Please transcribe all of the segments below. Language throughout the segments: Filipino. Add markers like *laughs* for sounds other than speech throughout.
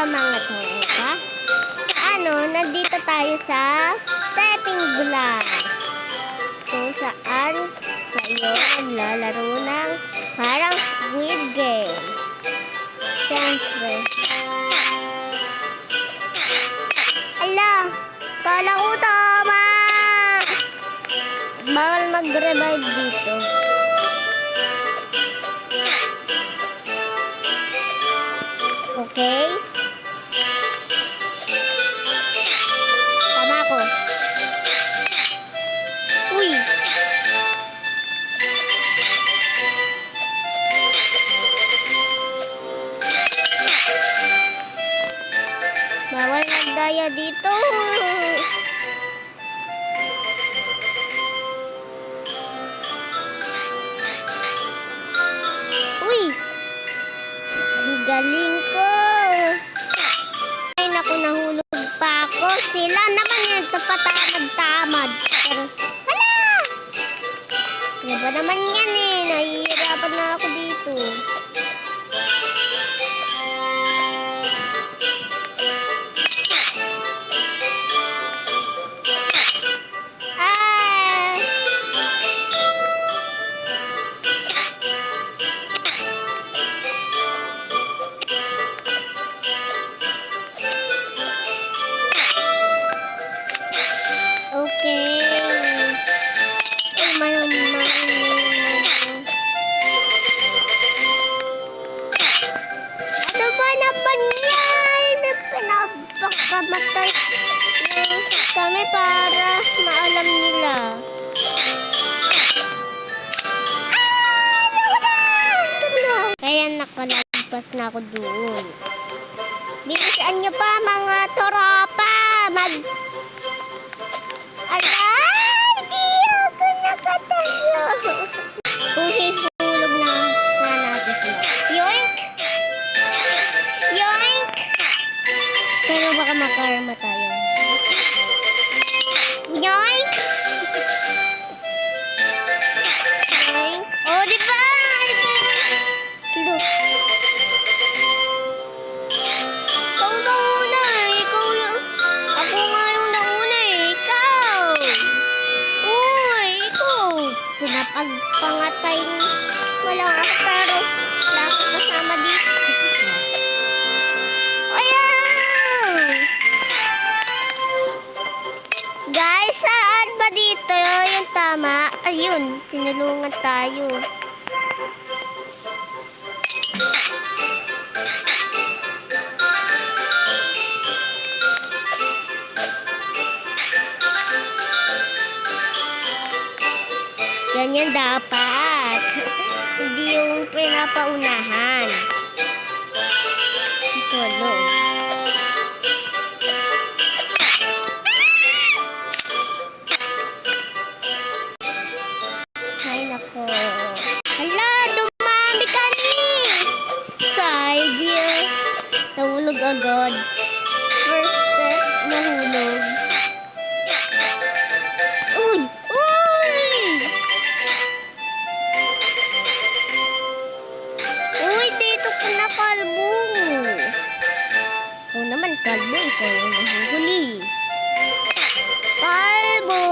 pala mga tropa. Ano, nandito tayo sa stepping glass. Kung saan kayo naglalaro ng parang squid game. Siyempre. Ala, kala ko tama. Bawal mag-revive dito. Sila naman yan, patamad-tamad. Pero, hala! Ano ba naman yan eh? Nahihirapan na ako dito. Kaya nakalagpas na ako doon. Bilisan niyo pa mga tropa! Mag Ala! Hindi ako nakatalo! Huhihulog na na natin sila. Yoink! Yoink! Pero baka makarma tayo. Yoink! Ayun, tinulungan tayo. Ganyan dapat. *laughs* Hindi yung pinapaunahan. Ito, no. Agad. First step, nahulog. Uy! Uy! Uy, dito ka na kalbo. Ikaw naman kalbo, ikaw yung nahuhuli. Kalbo,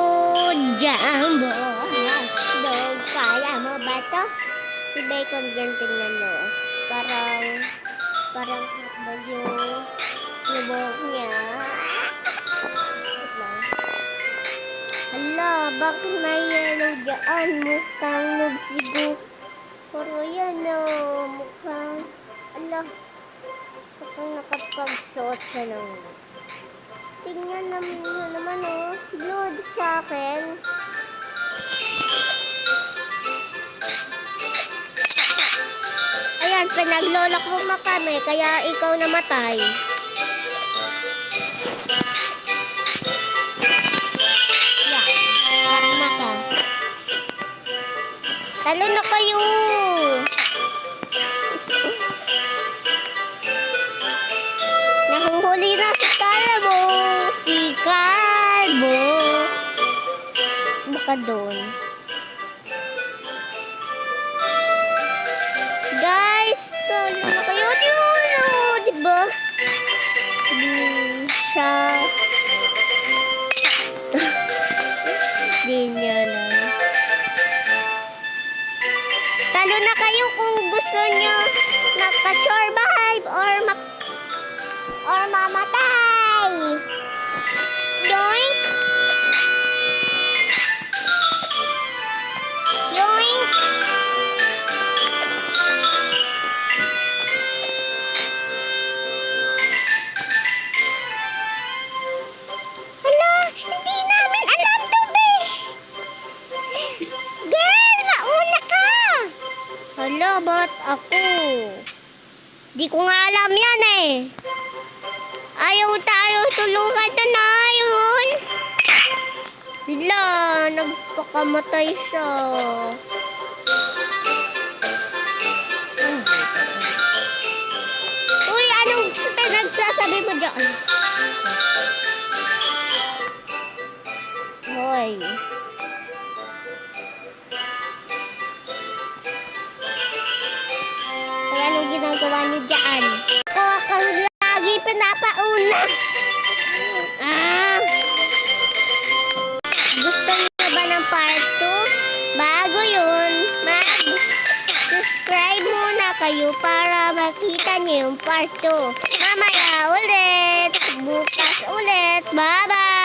jambo, hotdog, kaya mo ba to? Si Bacon dyan, tingnan nyo. Parang, parang yung lubog niya. Hala, bakit may yellow dyan? Mukhang nagsigo. Pero yan o, mukhang, ala, mukhang nakapagsuot siya ng, tingnan naman naman o, blood sa akin. Pinaglolak mo ma kami, kaya ikaw namatay. Yan, karma ka. Talo na kayo! *laughs* Nahuhuli na si Calvo! Si Calvo! Baka doon. Talo na kayo kung gusto nyo maka-survive or ma or mamatay. Yoink! Ako? Di ko nga alam yan eh. Ayaw tayo tulungan na na yun. Hala, nagpakamatay siya. Uy, anong pinagsasabi mo dyan? Hoy. Kaya ginagawa niyo dyan? Ako ang lagi pinapauna. Ah! Gusto niyo ba ng part 2? Bago yun, mag-subscribe muna kayo para makita niyo yung part 2. Mamaya ulit, bukas ulit. Bye-bye!